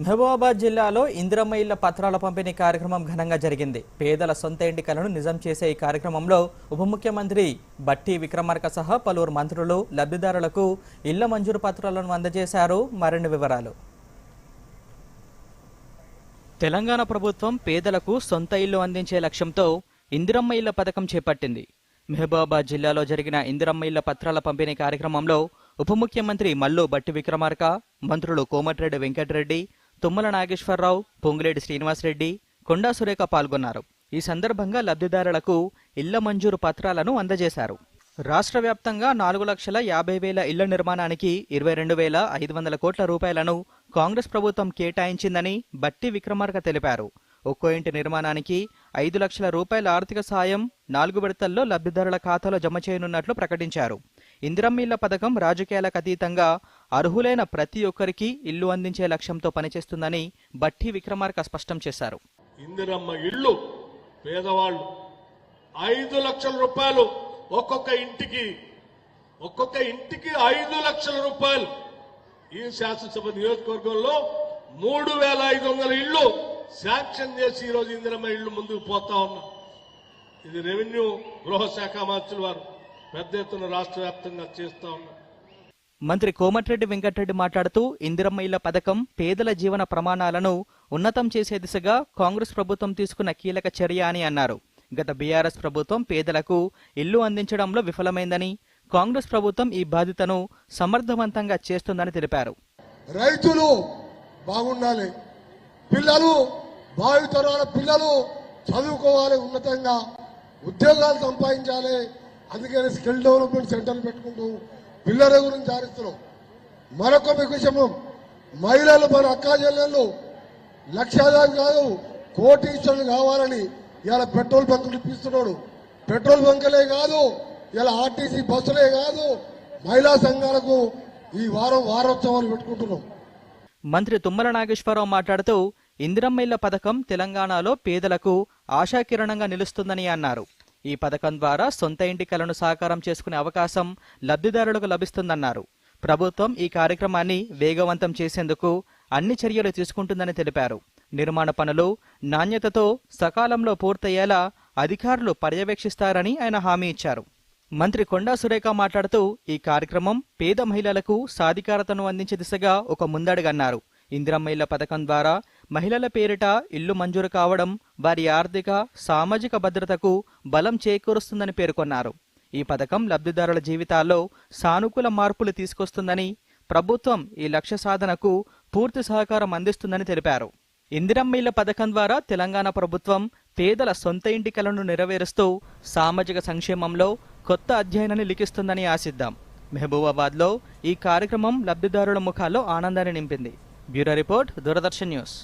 మహబూబాబాద్ జిల్లాలో ఇందిరమ్మ ఇళ్ళ పత్రాల పంపిణీ కార్యక్రమం ఘనంగా జరిగింది. పేదల సొంత ఎన్నికలను నిజం చేసే ఈ కార్యక్రమంలో ఉప ముఖ్యమంత్రి బట్టి విక్రమార్క సహా పలువురు మంత్రులు లబ్ధిదారులకు ఇళ్ళ మంజూరు పత్రాలను అందజేశారు. మరిన్ని వివరాలు. తెలంగాణ ప్రభుత్వం పేదలకు సొంత ఇల్లు అందించే లక్ష్యంతో ఇందిరమ్మ ఇళ్ళ పథకం చేపట్టింది. మహబూబాబాద్ జిల్లాలో జరిగిన ఇందిరమ్మ ఇళ్ళ పత్రాల పంపిణీ కార్యక్రమంలో ఉప ముఖ్యమంత్రి మల్లు బట్టి విక్రమార్క మంత్రులు కోమటిరెడ్డి వెంకటరెడ్డి తుమ్మల నాగేశ్వరరావు పొంగులేటి శ్రీనివాసరెడ్డి కొండా సురేఖ పాల్గొన్నారు. ఈ సందర్భంగా లబ్ధిదారులకు ఇళ్ళ మంజూరు పత్రాలను అందజేశారు. రాష్ట్ర వ్యాప్తంగా నాలుగు లక్షల యాభై వేల ఇళ్ళ నిర్మాణానికి ఇరవై రెండు వేల ఐదు వందల కోట్ల రూపాయలను కాంగ్రెస్ ప్రభుత్వం కేటాయించిందని బట్టి విక్రమార్క తెలిపారు. ఒక్కో ఇంటి నిర్మాణానికి ఐదు లక్షల రూపాయల ఆర్థిక సాయం నాలుగు విడతల్లో లబ్ధిదారుల ఖాతాలో జమ చేయనున్నట్లు ప్రకటించారు. ఇందిరమ్మిళ్ళ పథకం రాజకీయాలకు అతీతంగా అర్హులైన ప్రతి ఒక్కరికి ఇల్లు అందించే లక్ష్యంతో పనిచేస్తుందని బట్టి విక్రమార్క స్పష్టం చేశారు. ఇందిరమ్మ ఇళ్ళు పేదవాళ్ళు ఐదు లక్షల రూపాయలు ఒక్కొక్క ఇంటికి ఒక్కొక్క ఇంటికి ఐదు లక్షల రూపాయలు. ఈ శాసనసభ నియోజకవర్గంలో మూడు వేల ఐదు వందల ఇళ్ళు శాంక్షన్ చేసి ఈరోజు ఇందిరమ్మ ఇళ్ళు ముందుకు పోతా ఉన్నాం. ఇది రెవెన్యూ గృహ శాఖ మంత్రులు వారు. పెద్ద ఎత్తున రాష్ట్ర వ్యాప్తంగా చేస్తా ఉన్నారు మంత్రి కోమటిరెడ్డి వెంకటరెడ్డి మాట్లాడుతూ ఇందిరమ్మ ఇళ్ళ పథకం పేదల జీవన ప్రమాణాలను ఉన్నతం చేసే దిశగా కాంగ్రెస్ ప్రభుత్వం తీసుకున్న కీలక చర్య అని అన్నారు. గత బీఆర్ఎస్ ప్రభుత్వం పేదలకు ఇల్లు అందించడంలో విఫలమైందని కాంగ్రెస్ ప్రభుత్వం ఈ బాధ్యతను సమర్థవంతంగా చేస్తుందని తెలిపారు. రైతులు బాగుండాలి. పిల్లలు భావితరాల పిల్లలు చదువుకోవాలి ఉన్నతంగా ఉద్యోగాలు సంపాదించాలి. అందుకని స్కిల్ డెవలప్మెంట్ సెంటర్లు పెట్టుకుంటూ పిల్లల గురించి ఆరిస్తున్నాం. మరొక విషయము మహిళలు మన అక్కా జిల్లాల్లో లక్షాధికారి కాదు కోటీశ్వరులు కావాలని ఇలా పెట్రోల్ బంకులు ఇప్పిస్తున్నాడు. పెట్రోల్ బంకులే కాదు ఇలా ఆర్టీసీ బస్సులే కాదు మహిళా సంఘాలకు ఈ వారం వారోత్సవాలు పెట్టుకుంటున్నాం. మంత్రి తుమ్మల నాగేశ్వరరావు మాట్లాడుతూ ఇందిరమ్మ ఇళ్ళ పథకం తెలంగాణలో పేదలకు ఆశాకిరణంగా నిలుస్తుందని అన్నారు. ఈ పథకం ద్వారా సొంత ఇంటి కలను సాకారం చేసుకునే అవకాశం లబ్ధిదారులకు లభిస్తుందన్నారు. ప్రభుత్వం ఈ కార్యక్రమాన్ని వేగవంతం చేసేందుకు అన్ని చర్యలు తీసుకుంటుందని తెలిపారు. నిర్మాణ పనులు నాణ్యతతో సకాలంలో పూర్తయ్యేలా అధికారులు పర్యవేక్షిస్తారని ఆయన హామీ ఇచ్చారు. మంత్రి కొండా సురేఖ మాట్లాడుతూ ఈ కార్యక్రమం పేద మహిళలకు సాధికారతను అందించే దిశగా ఒక ముందడుగన్నారు. ఇందిరమ్మ ఇళ్ళ పథకం ద్వారా మహిళల పేరిట ఇల్లు మంజూరు కావడం వారి ఆర్థిక సామాజిక భద్రతకు బలం చేకూరుస్తుందని పేర్కొన్నారు. ఈ పథకం లబ్ధిదారుల జీవితాల్లో సానుకూల మార్పులు తీసుకొస్తుందని ప్రభుత్వం ఈ లక్ష్య సాధనకు పూర్తి సహకారం అందిస్తుందని తెలిపారు. ఇందిరమ్మ ఇళ్ళ పథకం ద్వారా తెలంగాణ ప్రభుత్వం పేదల సొంత ఇంటి కలను నెరవేరుస్తూ సామాజిక సంక్షేమంలో కొత్త అధ్యయనాన్ని లిఖిస్తుందని ఆశిద్దాం. మహబూబాబాద్లో ఈ కార్యక్రమం లబ్ధిదారుల ముఖాల్లో ఆనందాన్ని నింపింది. Bureau report Doordarshan news.